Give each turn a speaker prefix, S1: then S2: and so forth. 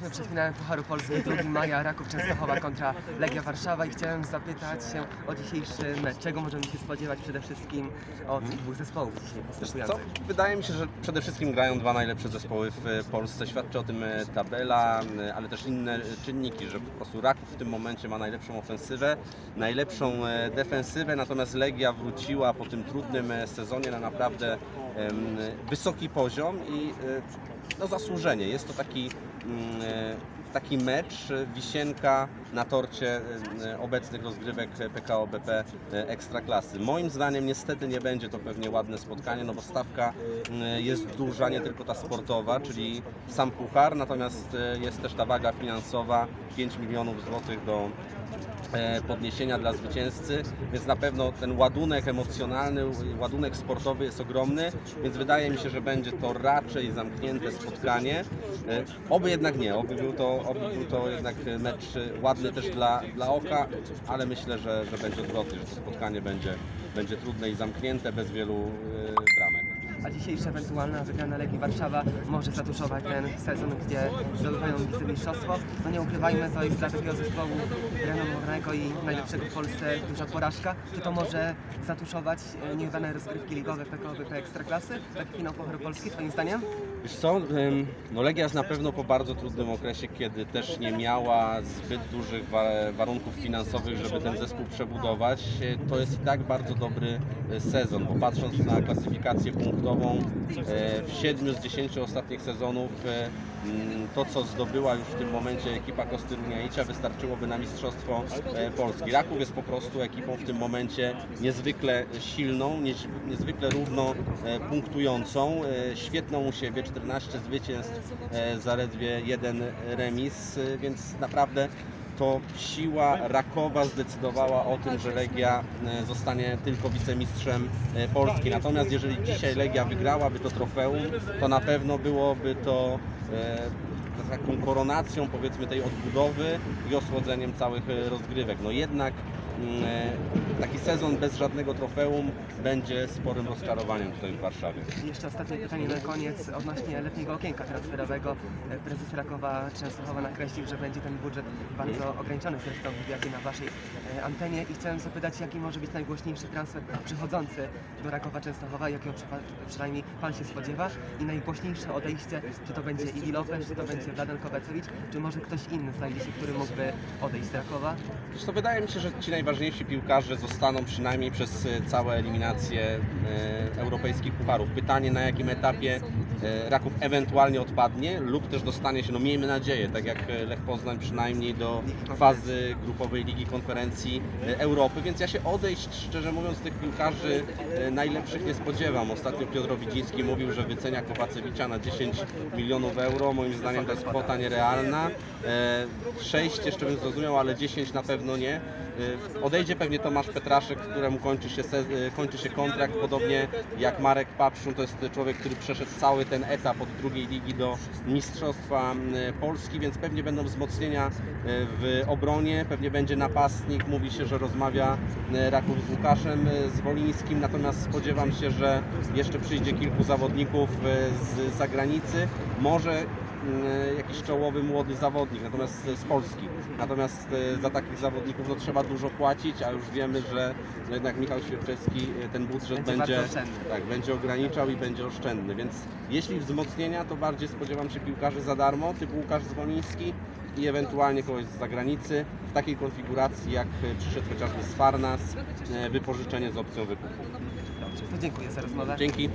S1: Jesteśmy przed finałem Pucharu Polski 2 maja Raków Częstochowa kontra Legia Warszawa i chciałem zapytać się o dzisiejszy mecz. Czego możemy się spodziewać przede wszystkim od dwóch zespołów dzisiaj
S2: Co? Wydaje mi się, że przede wszystkim grają dwa najlepsze zespoły w e, Polsce. Świadczy o tym e, tabela, e, ale też inne czynniki, że po prostu Raków w tym momencie ma najlepszą ofensywę, najlepszą defensywę, natomiast Legia wróciła po tym trudnym sezonie na naprawdę wysoki poziom i no, zasłużenie. Jest to taki, 嗯 taki mecz, e, wisienka na torcie e, obecnych rozgrywek PKO BP e, Ekstraklasy. Moim zdaniem niestety nie będzie to pewnie ładne spotkanie, no bo stawka jest duża, nie tylko ta sportowa, czyli sam puchar, natomiast e, jest też ta waga finansowa 5 milionów złotych do e, podniesienia dla zwycięzcy, więc na pewno ten ładunek emocjonalny, ładunek sportowy jest ogromny, więc wydaje mi się, że będzie to raczej zamknięte spotkanie. E, Oby jednak nie, oby był to, oby był to jednak mecz ładny też dla, dla oka, ale myślę, że, że będzie odwrotnie, że to spotkanie będzie, będzie trudne i zamknięte, bez wielu e, bramek.
S1: A dzisiejsza ewentualna wygrana Legii Warszawa może zatuszować ten sezon, gdzie zdobywają wicemistrzostwo. No nie ukrywajmy, to jest dla takiego zespołu renomowanego i najlepszego w Polsce duża porażka. Czy to może zatuszować e, nieudane rozgrywki ligowe PKO BP Ekstraklasy? Taki finał Pucharu Polski, twoim zdaniem?
S2: Wiesz co, no Legia jest na pewno po bardzo trudnym okresie, kiedy też nie miała zbyt dużych wa- warunków finansowych, żeby ten zespół przebudować. E, To jest i tak bardzo dobry e, sezon, bo patrząc na klasyfikację punktową w 7 z 10 ostatnich sezonów to co zdobyła już w tym momencie ekipa Kosty Runiaicia wystarczyłoby na Mistrzostwo Polski. Raków jest po prostu ekipą w tym momencie niezwykle silną, niezwykle równo e, punktującą, e, świetną u siebie, 14 zwycięstw, e, zaledwie jeden remis, e, więc naprawdę to siła Rakowa zdecydowała o tym, że Legia e, zostanie tylko wicemistrzem e, Polski. Natomiast jeżeli dzisiaj Legia wygrałaby to trofeum, to na pewno byłoby to e, taką koronacją powiedzmy tej odbudowy i osłodzeniem całych e, rozgrywek. No jednak taki sezon bez żadnego trofeum będzie sporym rozczarowaniem tutaj w Warszawie.
S1: Jeszcze ostatnie pytanie na koniec odnośnie letniego okienka transferowego. E, Prezes Rakowa Częstochowa nakreślił, że będzie ten budżet bardzo ograniczony zresztą w wywiadzie na Waszej e, antenie i chciałem zapytać, jaki może być najgłośniejszy transfer przychodzący do Rakowa Częstochowa, jakiego przynajmniej Pan się spodziewa i najgłośniejsze odejście, czy to będzie Igi Lopez, czy to będzie Wladen Kowacewicz, czy może ktoś inny znajdzie się, który mógłby odejść z Rakowa?
S2: Co, wydaje mi się, że ci najważniejsi piłkarze zostaną przynajmniej przez e, całe eliminacje e, europejskich pucharów. Pytanie na jakim etapie Raków ewentualnie odpadnie lub też dostanie się, no miejmy nadzieję, tak jak e, Lech Poznań przynajmniej do fazy grupowej Ligi Konferencji e, Europy, więc ja się odejść, szczerze mówiąc, tych piłkarzy e, najlepszych nie spodziewam. Ostatnio Piotr Widziński mówił, że wycenia Kowacewicza na 10 milionów euro. Moim zdaniem to jest kwota nierealna. E, 6 jeszcze bym zrozumiał, ale 10 na pewno nie. E, Odejdzie pewnie Tomasz Petraszek, któremu kończy się, e, kończy się kontrakt, podobnie jak Marek Papszun. To jest człowiek, który przeszedł cały ten etap od drugiej ligi do Mistrzostwa Polski, więc pewnie będą wzmocnienia e, w obronie, pewnie będzie napastnik. Mówi się, że rozmawia e, Raków z Łukaszem e, Zwolińskim, natomiast spodziewam się, że jeszcze przyjdzie kilku zawodników z zagranicy. Może jakiś czołowy młody zawodnik, natomiast z Polski. Natomiast e, za takich zawodników no, trzeba dużo płacić, a już wiemy, że no, jednak Michał Świerczewski e, ten budżet
S1: Będzie
S2: będzie, tak, będzie ograniczał i będzie oszczędny. Więc jeśli wzmocnienia, to bardziej spodziewam się piłkarzy za darmo, typu Łukasz Zwoliński i ewentualnie kogoś z zagranicy w takiej konfiguracji, jak przyszedł chociażby z Farnas, wypożyczenie z opcją wykupu.
S1: Dobrze, to dziękuję za rozmowę.
S2: Dzięki.